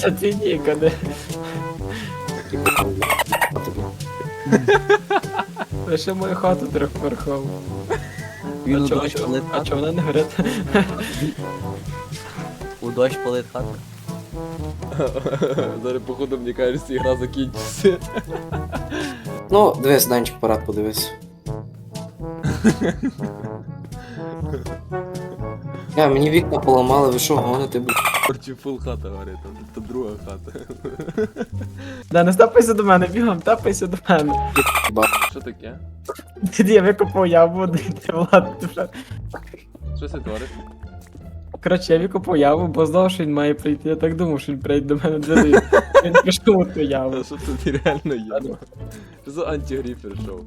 Це твій нік, а не... Лише мою хату трьохверхову. Він у дощ а палить А чого вона не горить? У дощ палить хату. Зараз, походу, мені кажеться, ігра закінчиться. Ну, дивись, Данчик, парад подивись. Я, мені вікна поламали, ви що гоните, блядь? Короче, фул хата горить, там це друга хата. Да, не стапайся до мене, бігом, тапайся до мене. Що таке? Тоді я викопав яву, ти влад, вже. Що це творить? Коротше, я викопав яву, бо знав, що він має прийти. Я так думав, що він прийде до мене дзвонив. Він пішов у ту яву. А що тут реально є? Що за антигріфер шоу?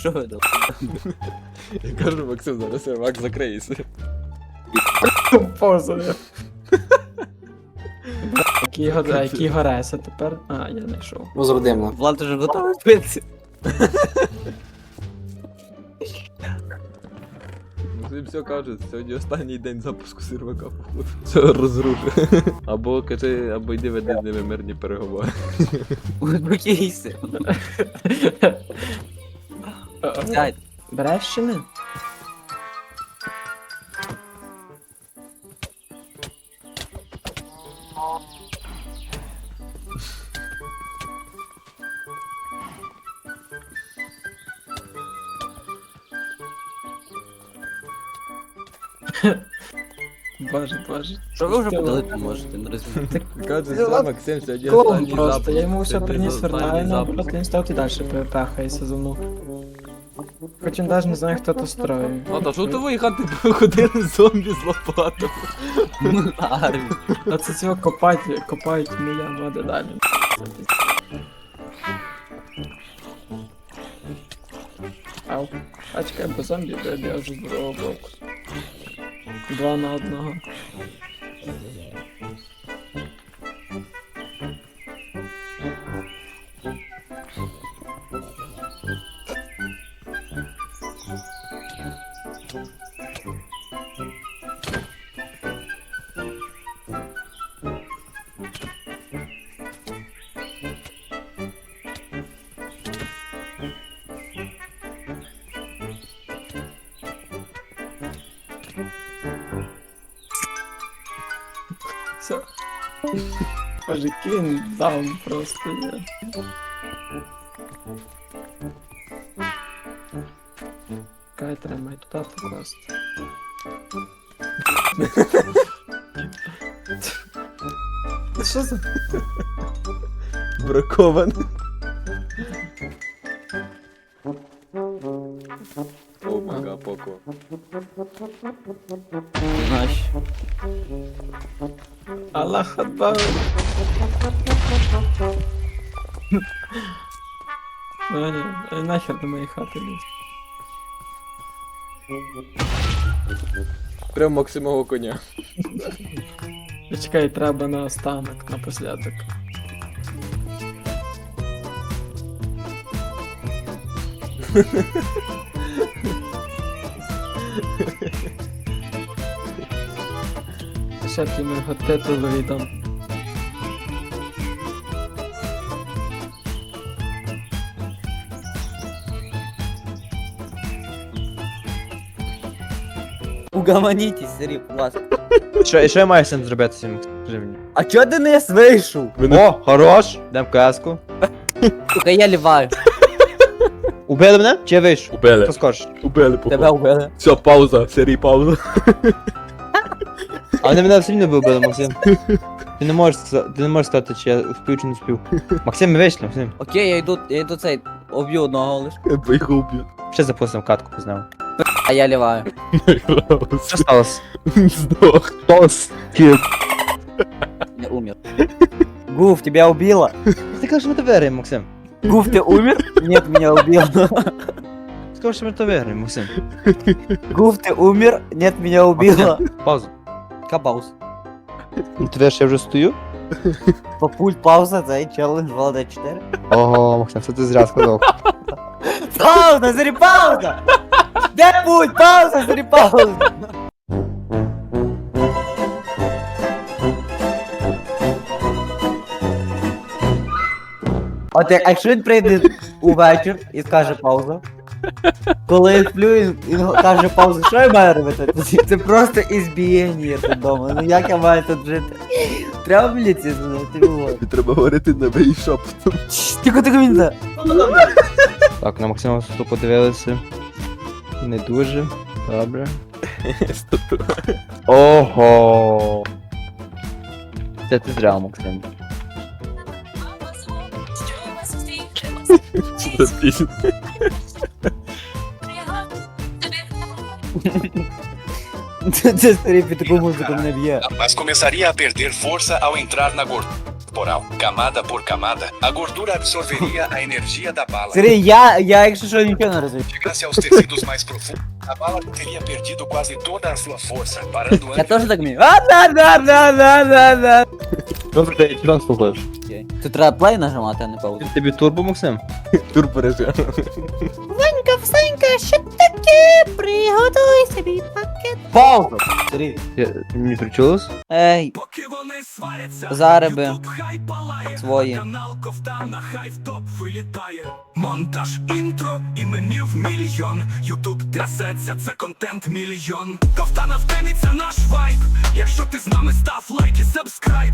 Що ви дали? Я кажу, Максим, зараз сервак закриється. Поза. Який Гореса тепер? А, я знайшов. Возродимна. Влад уже готовий битися. Максим все каже, сьогодні останній день запуску сервака, походу. Все розрушив. Або кажи, або йди веди з ними мирні переговори. Успокійся. Сядь. Береш чи не? Боже, боже. Що ви вже Ти подалити можете, не розумію. Каже, все, все, Максим, сьогодні Клоун останній просто, я йому все приніс вернаю, запуск. він став і далі пепехається за мною. Хоч він навіть не знає, хто то строїв. А та що твої хати ходили зомбі з лопатами? Армію. А це цього копають, копають моя води далі. Ау. А чекай, бо зомбі я вже з другого боку. Два на одного. Все. Він даун просто є. Кай тримай туди покласти. Що за? Бракований. Мага. Знаєш. Аллах Акбар. Ну ні, нахер до моєї хати лізь. Прям Максимового коня. Чекай, треба на останок, напослядок. Ще ти його титулу віддам. Угаманітесь, Сергій, будь ласка. Що, і що я маю з цим зробити цим? Скажи. А чого Денис вийшов? О, хорош! Дам каску. Сука, я ліваю. Убили мене? Чи я вийшов? Убили. Хто скорше? Убили, Тебе вбили. Все, пауза, серій пауза. А вони мене все рівно би вбили, Максим. Ти не можеш ска- ти не можеш сказати, чи я вспів чи не вспів. Максим, ми вийшли, Максим. Окей, я йду, я йду цей, об'ю одного лиш. Бо їх уб'ють. Ще запустимо катку, познав. А я ліваю. Що сталося? Здох. Тос. Я умер. Гуф, тебя убило? Ти кажеш, ми виграємо, Максим. Гуф, ты умер? Нет, меня убило. Скажи, що ми то виграємо, Максим. Гуф, ты умер? Нет, меня убило. Паузу. Кабаус. Ну, Ти веш, я вже стою? Папуль, пауза, цей челендж Влада 4. Ого, Максим, це ти зря сказав. Пауза, Зарі, пауза! Де пульт? Пауза, Сергій, пауза. От як- а якщо він прийде увечір і скаже пауза. Коли я сплю, він, він каже паузу, що я маю робити? Це, просто ізбієння тут вдома. Ну як я маю тут жити? Треба в міліцію дзвонити, говорю. Треба говорити на шепотом. Тихо, тихо, він за. Так, на Максима тут подивилися. Не дуже. Добре. Ого. Це ти зря, Максим. Це, це старий під таку музику не б'є. mas começaria a perder força ao entrar na gordura corporal. Camada por camada, a gordura absorveria a energia da bala. Сергій, я, я якщо що нічого не розумію. Chegasse aos tecidos mais profundos, a bala teria perdido quase toda a sua força, parando Я antes теж так вмію. А, да, да, да, да, да, да. Що ти телефон слухаєш? Окей. Тут треба плей нажимати, а не паузу. Тобі турбо, Максим? Тур пережив. Пауза! Сергій. Я- Мені причулось? Ей, зареби свої. Канал Ковтана хай в топ вилітає. Монтаж інтро іменів мільйон. Ютуб трясеться, це контент мільйон. Ковтана втениться наш вайб. Якщо ти з нами став лайк і сабскрайб.